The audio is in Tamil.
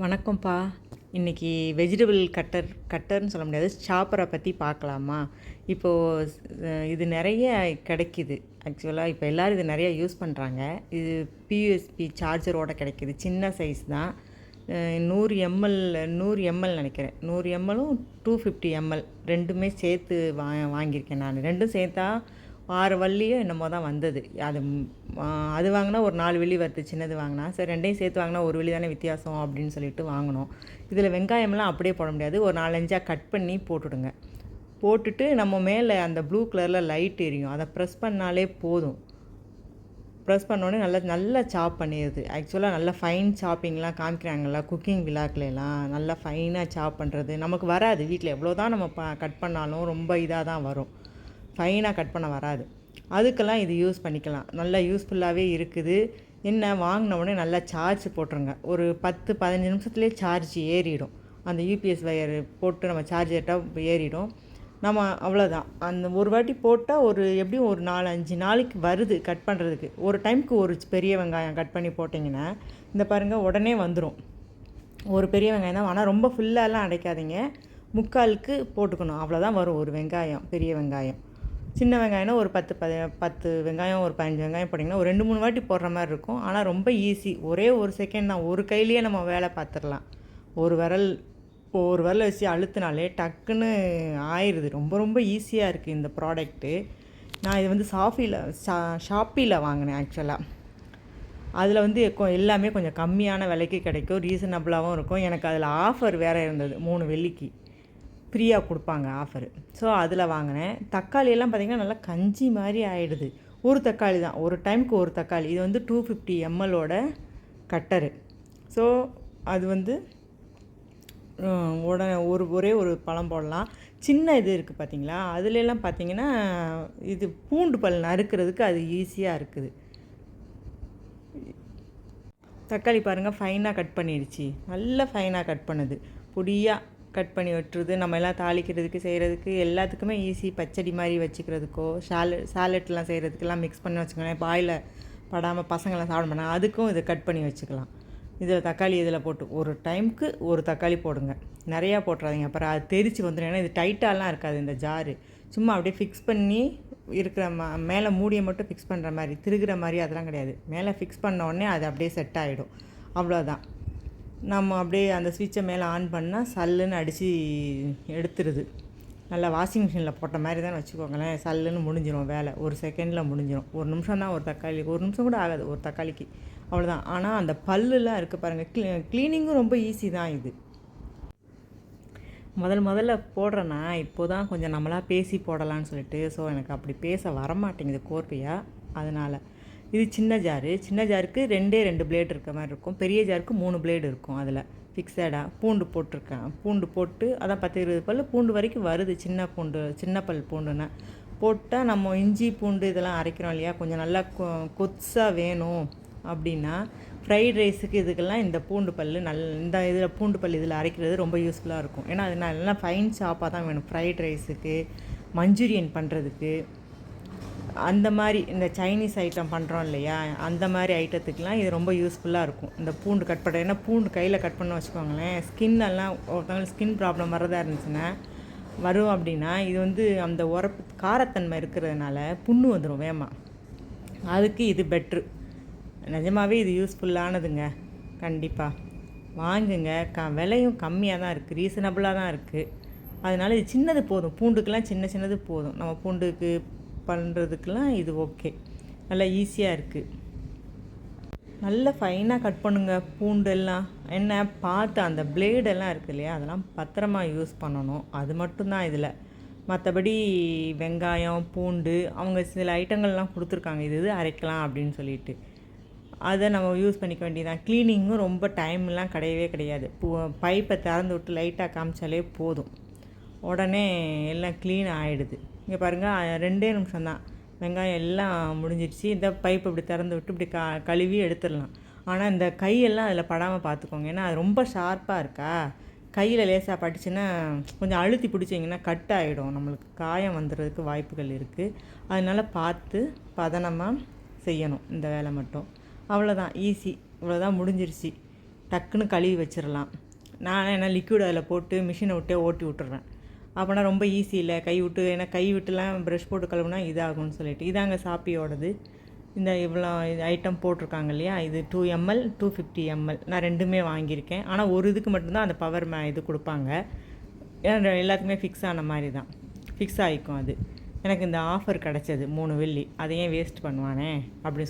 வணக்கம்ப்பா. இன்றைக்கி வெஜிடபிள் கட்டர் கட்டர்னு சொல்ல முடியாது சாப்பரை பற்றி பார்க்கலாமா? இப்போது இது நிறைய கிடைக்கிது. ஆக்சுவலாக இப்போ எல்லோரும் இது நிறையா யூஸ் பண்ணுறாங்க இது பியூஎஸ்பி சார்ஜரோட கிடைக்கிது. சின்ன சைஸ் தான். நூறு எம்எல் நூறு எம்எல் நினைக்கிறேன். நூறு எம்எல்லும் டூ ஃபிஃப்டி எம்எல் ரெண்டுமே சேர்த்து வா வாங்கியிருக்கேன் நான். ரெண்டும் சேர்த்தா ஆறு வள்ளியோ என்னமோ தான் வந்தது. அது அது வாங்கினா ஒரு நாலு வெள்ளி வருது சின்னது வாங்கினா. சரி ரெண்டையும் சேர்த்து வாங்கினா ஒரு வெள்ளி தானே வித்தியாசம் அப்படின்னு சொல்லிட்டு வாங்கினோம். இதில் வெங்காயம்லாம் அப்படியே போட முடியாது. ஒரு நாலஞ்சாக கட் பண்ணி போட்டுடுங்க. போட்டுட்டு நம்ம மேலே அந்த ப்ளூ கலரில் லைட் எரியும். அதை ப்ரெஸ் பண்ணாலே போதும். ப்ரெஸ் பண்ணோடனே நல்லா நல்லா சாப் பண்ணிடுது. ஆக்சுவலாக நல்லா ஃபைன் சாப்பிங்லாம் காமிக்கிறாங்கல்ல குக்கிங் விழாக்குலாம் நல்லா ஃபைனாக சாப் பண்ணுறது நமக்கு வராது. வீட்டில் எவ்வளோ தான் நம்ம ப கட் பண்ணாலும் ரொம்ப இதாக தான் வரும். ஃபைனாக கட் பண்ண வராது. அதுக்கெல்லாம் இது யூஸ் பண்ணிக்கலாம். நல்லா யூஸ்ஃபுல்லாகவே இருக்குது. என்ன வாங்கின உடனே நல்லா சார்ஜ் போட்டுருங்க. ஒரு பத்து பதினஞ்சு நிமிஷத்துலேயே சார்ஜ் ஏறிடும். அந்த யூபிஎஸ் வயர் போட்டு நம்ம சார்ஜர்ட்டாக ஏறிடும். நம்ம அவ்வளோதான் அந்த ஒரு வாட்டி போட்டால் ஒரு எப்படியும் ஒரு நாலு அஞ்சு நாளைக்கு வருது கட் பண்ணுறதுக்கு ஒரு டைமுக்கு ஒரு பெரிய வெங்காயம் கட் பண்ணி போட்டிங்கன்னா இந்த பாருங்கள் உடனே வந்துடும் ஒரு பெரிய வெங்காயம் தான். ஆனால் ரொம்ப ஃபுல்லாலாம் அடைக்காதீங்க. முக்காலுக்கு போட்டுக்கணும். அவ்வளோதான் வரும் ஒரு வெங்காயம் பெரிய வெங்காயம். சின்ன வெங்காயம்னா ஒரு பத்து பத பத்து வெங்காயம் ஒரு பதினஞ்சு வெங்காயம் போட்டிங்கன்னா ஒரு ரெண்டு மூணு வாட்டி போடுற மாதிரி இருக்கும். ஆனால் ரொம்ப ஈஸி ஒரே ஒரு செகண்ட் தான். ஒரு கையிலேயே நம்ம வேலை பார்த்துடலாம். ஒரு விரல் ஒரு விரல் வச்சு அழுத்தினாலே டக்குன்னு ஆயிடுது ரொம்ப ரொம்ப ஈஸியாக இருக்குது இந்த ப்ராடக்ட்டு நான் இது வந்து சாஃபியில் ஷா ஷாப்பியில் வாங்கினேன் ஆக்சுவலாக அதில் வந்து எல்லாமே கொஞ்சம் கம்மியான விலைக்கு கிடைக்கும். ரீசனபிளாகவும் இருக்கும். எனக்கு அதில் ஆஃபர் வேறு இருந்தது. மூணு வெள்ளிக்கு. ஃப்ரீயாக கொடுப்பாங்க ஆஃபர் ஸோ அதில் வாங்கினேன். தக்காளியெல்லாம் பார்த்திங்கன்னா நல்லா கஞ்சி மாதிரி ஆகிடுது ஒரு தக்காளி தான். ஒரு டைமுக்கு ஒரு தக்காளி. இது வந்து டூ ஃபிஃப்டி எம்எல்லோட கட்டரு. ஸோ அது வந்து உடனே ஒரு ஒரே ஒரு பழம் போடலாம். சின்ன இது இருக்குது பார்த்தீங்களா அதுலெல்லாம் பார்த்தீங்கன்னா இது பூண்டு பல் நறுக்கிறதுக்கு அது ஈஸியாக இருக்குது. தக்காளி பாருங்கள் ஃபைனாக கட் பண்ணிடுச்சு நல்லா ஃபைனாக கட் பண்ணுது. பொடியாக கட் பண்ணி வெட்டுறது நம்ம எல்லாம் தாளிக்கிறதுக்கு செய்கிறதுக்கு எல்லாத்துக்குமே ஈஸி பச்சடி மாதிரி வச்சுக்கிறதுக்கோ சால சாலட்லாம் செய்கிறதுக்கெல்லாம் மிக்ஸ் பண்ணி வச்சுக்கோங்களேன். பாயில் படாமல் பசங்களாம் சாப்பிட மாட்டாங்க. அதுக்கும் இதை கட் பண்ணி வச்சுக்கலாம். இதில் தக்காளி இதில் போட்டு ஒரு டைமுக்கு ஒரு தக்காளி போடுங்க. நிறையா போட்டுறாதீங்க. அப்புறம் அது தெரித்து வந்துடும் ஏன்னா இது டைட்டாலாம் இருக்காது இந்த ஜாரு சும்மா அப்படியே ஃபிக்ஸ் பண்ணி இருக்கிற ம மேலே மூடியை மட்டும் ஃபிக்ஸ் பண்ணுற மாதிரி திருகிற மாதிரி அதெல்லாம் கிடையாது. மேலே ஃபிக்ஸ் பண்ண உடனே அது அப்படியே செட் ஆகிடும் அவ்வளோதான் நம்ம அப்படியே அந்த ஸ்விட்சை மேலே ஆன் பண்ணால் சல்லுன்னு அடித்து எடுத்துருது. நல்லா வாஷிங் மிஷினில் போட்ட மாதிரி தான் வச்சுக்கோங்களேன். சல்லுன்னு முடிஞ்சிடும் வேலை. ஒரு செகண்டில் முடிஞ்சிடும் ஒரு நிமிஷம் தான் ஒரு தக்காளி ஒரு நிமிஷம் கூட ஆகாது. ஒரு தக்காளிக்கு. அவ்வளோதான் ஆனால் அந்த பல்லுலாம் இருக்குது பாருங்கள் க்ளீ க்ளீனிங்கும் ரொம்ப ஈஸி தான் இது. முதல் முதல்ல போடுறேன்னா இப்போ தான் கொஞ்சம் நம்மளாக பேசி போடலான்னு சொல்லிட்டு ஸோ எனக்கு அப்படி பேச வரமாட்டேங்குது கோர்வையாக அதனால் இது சின்ன ஜாரு சின்ன ஜாருக்கு ரெண்டே ரெண்டு பிளேடு இருக்க மாதிரி இருக்கும். பெரிய ஜாருக்கு மூணு பிளேடு இருக்கும் அதில். ஃபிக்ஸடாக பூண்டு போட்டிருக்கேன். பூண்டு போட்டு அதான் பத்து இருபது பல் பூண்டு வரைக்கும் வருது. சின்ன பூண்டு சின்ன பல் பூண்டுன்னா. போட்டால் நம்ம இஞ்சி பூண்டு இதெல்லாம் அரைக்கிறோம் இல்லையா? கொஞ்சம் நல்லா கொ கொத்ஸாக வேணும் அப்படின்னா ஃப்ரைட் ரைஸுக்கு இதுக்கெல்லாம் இந்த பூண்டு பல் நல் இந்த இதில் பூண்டு பல் இதில் அரைக்கிறது ரொம்ப யூஸ்ஃபுல்லாக இருக்கும். ஏன்னா அது நல்லா ஃபைன் சாப்பாக தான் வேணும். ஃப்ரைட் ரைஸுக்கு மஞ்சூரியன் பண்ணுறதுக்கு அந்த மாதிரி இந்த சைனீஸ் ஐட்டம் பண்ணுறோம் இல்லையா அந்த மாதிரி ஐட்டத்துக்கெலாம் இது ரொம்ப யூஸ்ஃபுல்லாக இருக்கும். இந்த பூண்டு கட் பண்ண ஏன்னா பூண்டு கையில் கட் பண்ண வச்சுக்கோங்களேன் ஸ்கின் எல்லாம் ஒருத்தவங்களுக்கு ஸ்கின் ப்ராப்ளம் வரதா இருந்துச்சுன்னா வரும் அப்படின்னா இது வந்து அந்த உரப்பு காரத்தன்மை இருக்கிறதுனால புண்ணு வந்துடும் வேமா அதுக்கு இது பெட்ரு நிஜமாகவே இது யூஸ்ஃபுல்லானதுங்க கண்டிப்பாக வாங்குங்க. க விலையும் கம்மியாக தான் இருக்குது ரீசனபிளாக தான் இருக்குது அதனால இது சின்னது போதும். பூண்டுக்கெலாம் சின்ன சின்னது போதும். நம்ம பூண்டுக்கு பண்ணுறதுக்கெலாம் இது ஓகே. நல்லா ஈஸியாக இருக்குது நல்லா ஃபைனாக கட் பண்ணுங்கள் பூண்டெல்லாம். என்ன பார்த்து அந்த பிளேடெல்லாம் இருக்கு இல்லையா அதெல்லாம் பத்திரமா யூஸ் பண்ணணும். அது மட்டும்தான் இதில். மற்றபடி வெங்காயம் பூண்டு அவங்க சில ஐட்டங்கள்லாம் கொடுத்துருக்காங்க. இது இது அரைக்கலாம் அப்படின்னு சொல்லிட்டு. அதை நம்ம யூஸ் பண்ணிக்க வேண்டியதான் க்ளீனிங்கும் ரொம்ப டைம்லாம் கிடையவே கிடையாது. பூ பைப்பை திறந்து விட்டு லைட்டாக காமிச்சாலே போதும். உடனே எல்லாம் க்ளீன் ஆகிடுது இங்கே பாருங்கள் ரெண்டே நிமிஷம் தான். வெங்காயம் எல்லாம் முடிஞ்சிடுச்சு. இந்த பைப் இப்படி திறந்து விட்டு இப்படி க கழுவி எடுத்துடலாம். ஆனால் இந்த கையெல்லாம் அதில் படாமல் பார்த்துக்கோங்க. ஏன்னா அது ரொம்ப ஷார்ப்பாக இருக்கா? கையில் லேசாக பட்டுச்சுன்னா கொஞ்சம் அழுத்தி பிடிச்சிங்கன்னா கட் ஆகிடும் நம்மளுக்கு காயம் வந்துடுறதுக்கு வாய்ப்புகள் இருக்குது அதனால் பார்த்து பதனமாக செய்யணும். இந்த வேலை மட்டும். அவ்வளோதான் ஈஸி இவ்வளோதான் முடிஞ்சிருச்சு. டக்குன்னு கழுவி வச்சிடலாம். நான் என்ன லிக்விட் அதில் போட்டு மிஷினை விட்டே ஓட்டி விட்டுறேன். அப்போனா ரொம்ப ஈஸி இல்லை. கை விட்டு ஏன்னா கை விட்டுலாம் ப்ரஷ் போட்டு கழுவுனா இதாகும்னு சொல்லிட்டு. இதாங்க சாப்பியோடது. இந்த இவ்வளோ ஐட்டம் போட்டிருக்காங்க இல்லையா? இது two ml two fifty ml நான் ரெண்டுமே வாங்கியிருக்கேன். ஆனால் ஒரு இதுக்கு மட்டும்தான் அந்த பவர் மே இது கொடுப்பாங்க. ஏன்னா எல்லாத்துக்குமே ஃபிக்ஸ் ஆன மாதிரி தான் ஃபிக்ஸ் ஆகிக்கும் அது. எனக்கு இந்த ஆஃபர் கிடச்சது மூணு வெள்ளி. அதை ஏன் வேஸ்ட் பண்ணுவானே அப்படி